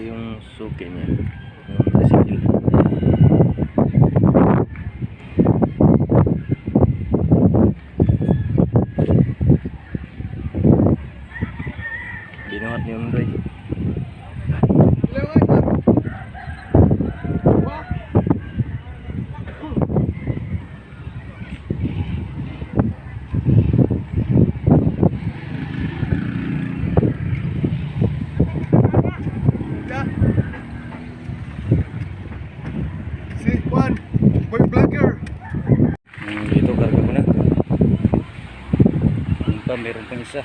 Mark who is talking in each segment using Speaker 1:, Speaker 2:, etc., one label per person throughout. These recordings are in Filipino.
Speaker 1: yung
Speaker 2: suki niya. Yung tricycle. Binuhat ni Undoy.
Speaker 1: Si Juan, boy vlogger.
Speaker 2: Hmm, dito karga ko na. Yun pa, meron pang isa.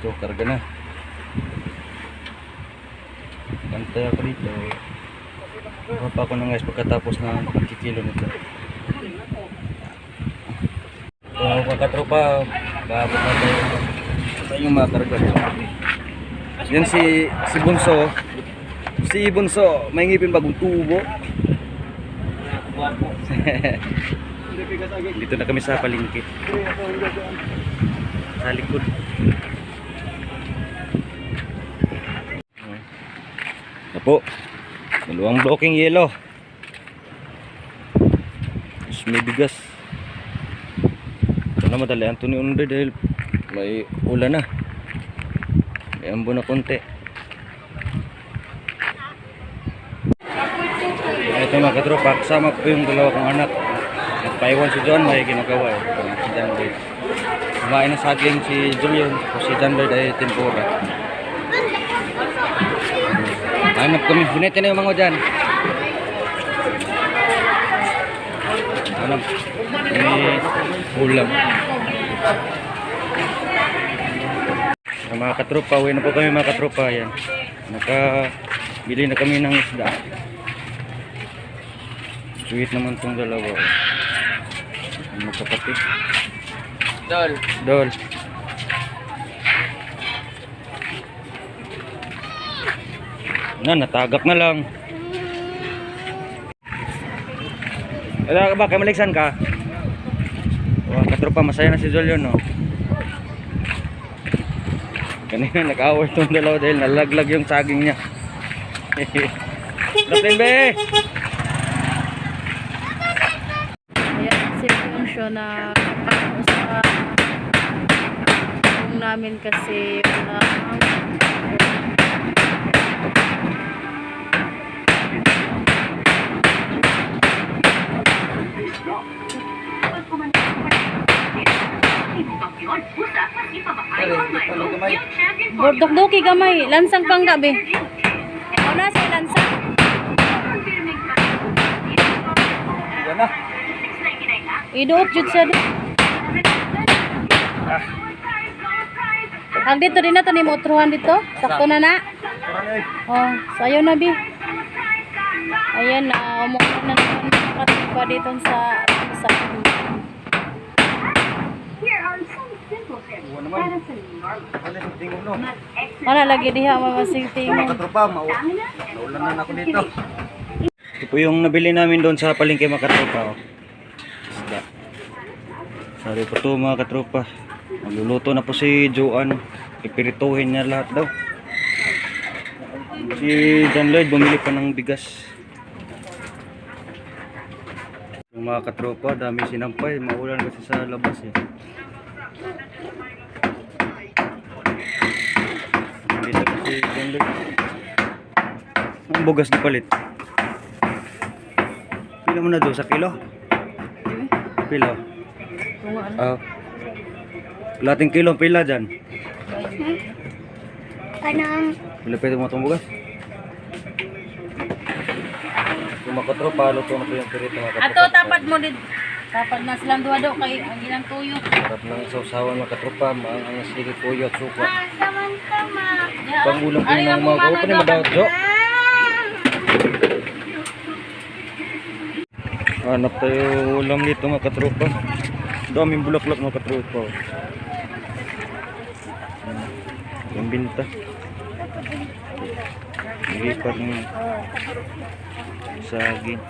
Speaker 2: Ito, karga na. Bantay ako dito. Kuha pa ako ng guys pagkatapos ng pagkikilo nito. So, mga katropa, bago na tayo. Ito yung mga karga. Yan si, si Bunso. Si Bunso, may ngipin bagong tubo. Dito na kami sa palingkit. Sa likod. Apo. Dalawang blocking yellow. Tapos may bigas. Na madali ang tuni unde dahil may ulan na. May ambo na konti. Ito mga katropa, kasama ko yung dalawa kong anak. Nagpaiwan si John, may ginagawa eh. Si John Lloyd. Kumain ng saging si Julian, o si John Lloyd ay tempura. Hanap kami. Bunitin na yung mga dyan. Hanap. May ulam. Sa mga katropa, uwi na po kami mga katropa. Yan. Nakabili na kami ng isda. Sweet naman tong dalawa. Ang magkapatid.
Speaker 1: Dol.
Speaker 2: Dol. Na, natagak na lang. Wala ka ba? Kamaligsan ka? Wah, katropa, masaya na si Jol yun, no? Kanina nag-away itong dalawa dahil nalaglag yung saging niya. Latin, be!
Speaker 3: Ayan, sipon siya na sa kung namin kasi wala Bordok-doki gamay, lansang pang gabi. Ano sa lansang?
Speaker 2: Yan na.
Speaker 3: Iduot jud sa di. Ang dito din na to ni motruhan dito. Sakto na na. Oh, sayo na bi. Ayan na, umuwi na naman pa dito sa sa
Speaker 2: Uwan naman. Ano yung tingin no?
Speaker 3: Wala lagi diha
Speaker 2: Mga
Speaker 3: tingin.
Speaker 2: katropa, mau naulan na ako dito. Ito po yung nabili namin doon sa palengke mga katropa. Oh. Isda. Sorry po to mga katropa. Magluluto na po si Joan. Pipirituhin niya lahat daw. Si John Lloyd bumili pa ng bigas. Yung mga katropa, dami sinampay. Maulan kasi sa labas eh. Dito kasi John Lloyd. Ang bugas na palit. Pila mo na doon sa kilo? Pila?
Speaker 3: Ano.
Speaker 2: Ah. Lating kilo pila dyan.
Speaker 3: Kanang
Speaker 2: Wala pwede mo itong bugas. Kung makatropa, luto na po yung pirito.
Speaker 3: Ato tapad mo din. Tapad na silang duwa daw kay ang ilang tuyo.
Speaker 2: Sarap ng sausawan mga katropa, maang ang sige puyo at suka.
Speaker 3: Samantama.
Speaker 2: Pang ulam po ng mga ko, pa madawat jo. Hanap tayo ulam dito mga katropa. Daming bulaklak mga katropa. Hmm. Yung binta. Lipat ng saging.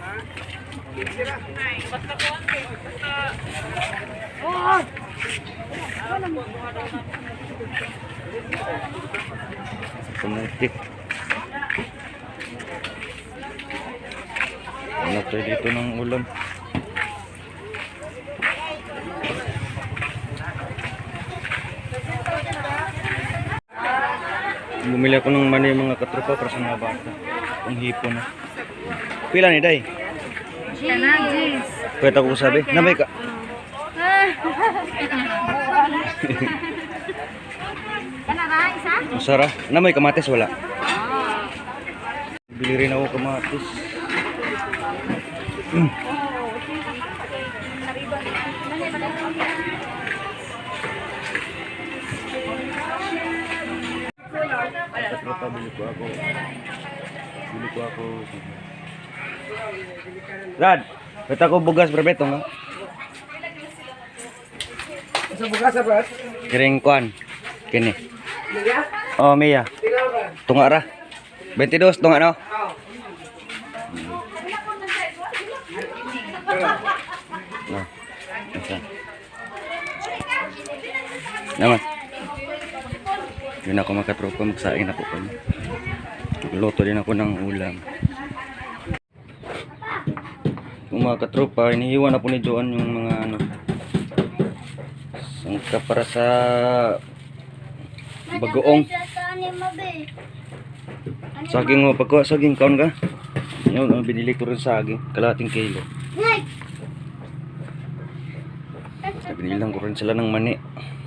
Speaker 2: Kamutik. Hanap tayo dito ng ulam. Bumili ako ng mani mga katropa para sa mga bata. Ang hipon. Pila ni Day? Pwede ako sabi. Namay ka. Masara. Namay kamatis wala. Bili rin ako kamatis. Mm. Katropa, bili ko ako. Bili ko ako. Rad, pwede ako bugas berbeto nga.
Speaker 1: Sa bukas sa brat.
Speaker 2: Kiring kwan. Kini. Oh, Mia. Tunga ra. 22 tunga no. No. Asa. Naman. Yun ako makatropa, magsaing ako pa. Luto din ako ng ulam. Yung mga katropa, iniiwan na po ni Joan yung mga ano, sangka para sa bagoong. Saging mo, pagkuha saging, kaon ka? Yun, oh, binili ko rin saging, kalating kilo. Binilang ko rin sila ng mani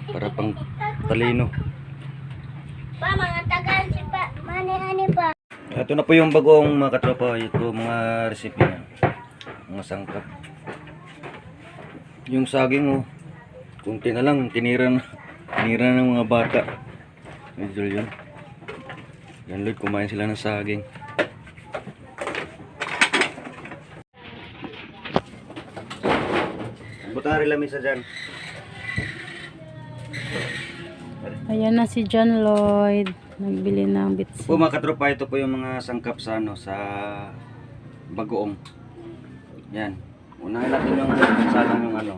Speaker 2: para pang talino.
Speaker 3: Pa, mga tagal si pa. Mani-hani pa.
Speaker 2: Ito na po yung bagong mga katropa, ito mga recipe niya. Mga sangkap. Yung saging oh, kunti na lang, tinira na, tinira ng mga bata. Medyo yun. Yan Lord, kumain sila ng saging. Butari lamisa dyan.
Speaker 3: Ayan na si John Lloyd. Nagbili ng bits.
Speaker 2: Po mga katropa, ito po yung mga sangkap sa ano, sa bagoong. Yan. Unahin natin yung salang yung ano,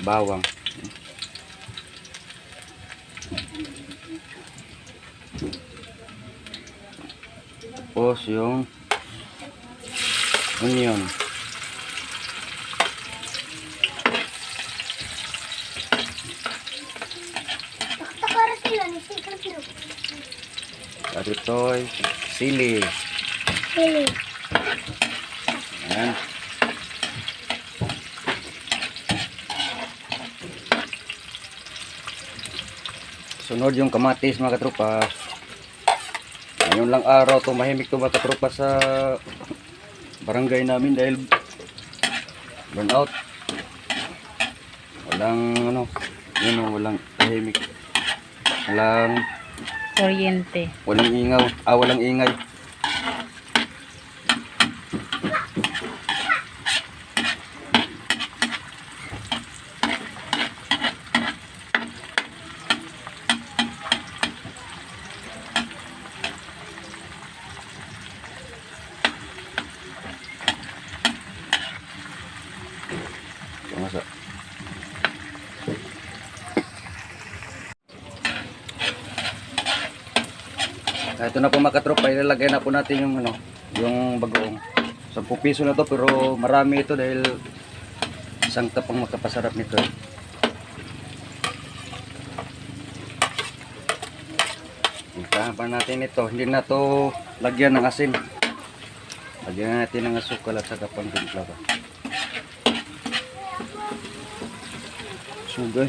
Speaker 2: bawang. Tapos yung onion. Ay sili.
Speaker 3: Sili.
Speaker 2: Yan. Sunod yung kamatis mga katropa. Ngayon lang araw tumahimik to mga katropa sa barangay namin dahil burnout. Walang ano, yun o, walang tahimik. Walang,
Speaker 3: Kuryente.
Speaker 2: walang ingaw, ah walang ingay. Ito nga sa- Ah, Ito na po mga katropa, ilalagay na po natin yung ano, yung bagoong. 10 piso na to pero marami ito dahil isang tapang makapasarap nito. Itahan pa natin ito. Hindi na to lagyan ng asin. Lagyan natin ng asukal at saka pangtimpla pa. Sugay.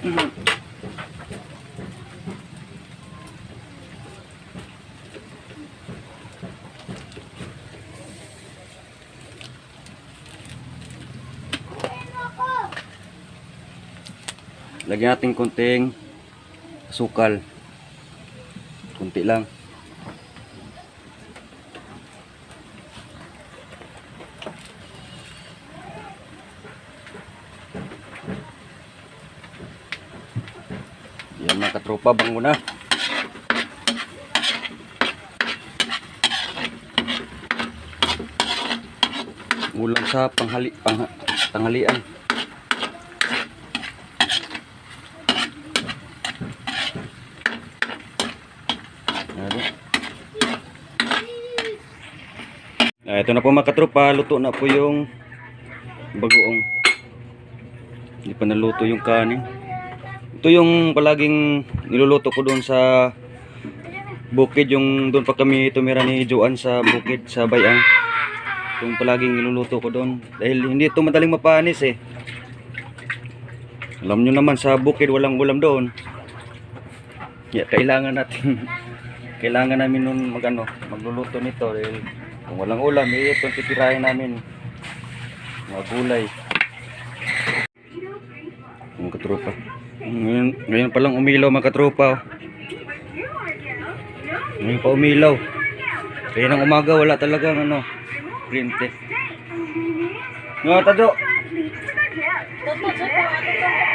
Speaker 2: Mm. Lagyan natin konting sukal. Kunti lang. Katropa, bango na. Ulam sa panghali, pang, tanghalian. Ah, ito na po mga katropa, luto na po yung bagoong. Hindi pa naluto yung kanin. Ito yung palaging niluluto ko doon sa bukid, yung doon pa kami tumira ni Joan sa bukid sa Bayang. Yung palaging niluluto ko doon. Dahil hindi ito madaling mapanis eh. Alam nyo naman sa bukid walang ulam doon. Yeah, kailangan natin kailangan namin nun magano magluluto nito dahil kung walang ulam eh ito titirahin namin mga gulay mga katropa ngayon, ngayon pa lang umilaw mga katropa oh. ngayon pa umilaw kaya ng umaga wala talagang ano printe nga tado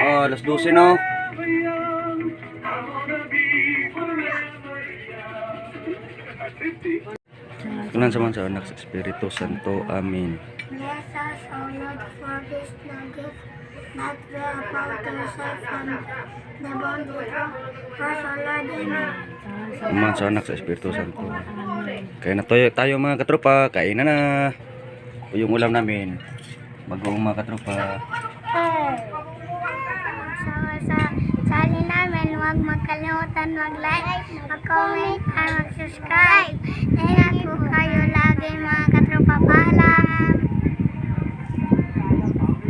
Speaker 2: oh alas 12 na oh. Kunan sa mga sa anak sa Espiritu Santo. Amen.
Speaker 4: Bless us, O Lord, for this the gift
Speaker 2: Kuman sa anak sa Espiritu Santo. Kaya na tayo, mga katropa. Kain na na. Yung ulam namin. Bagong mga katropa.
Speaker 4: Sa channel namin, huwag magkalimutan mag-like, mag-comment, at mag-subscribe. Ingat po kayo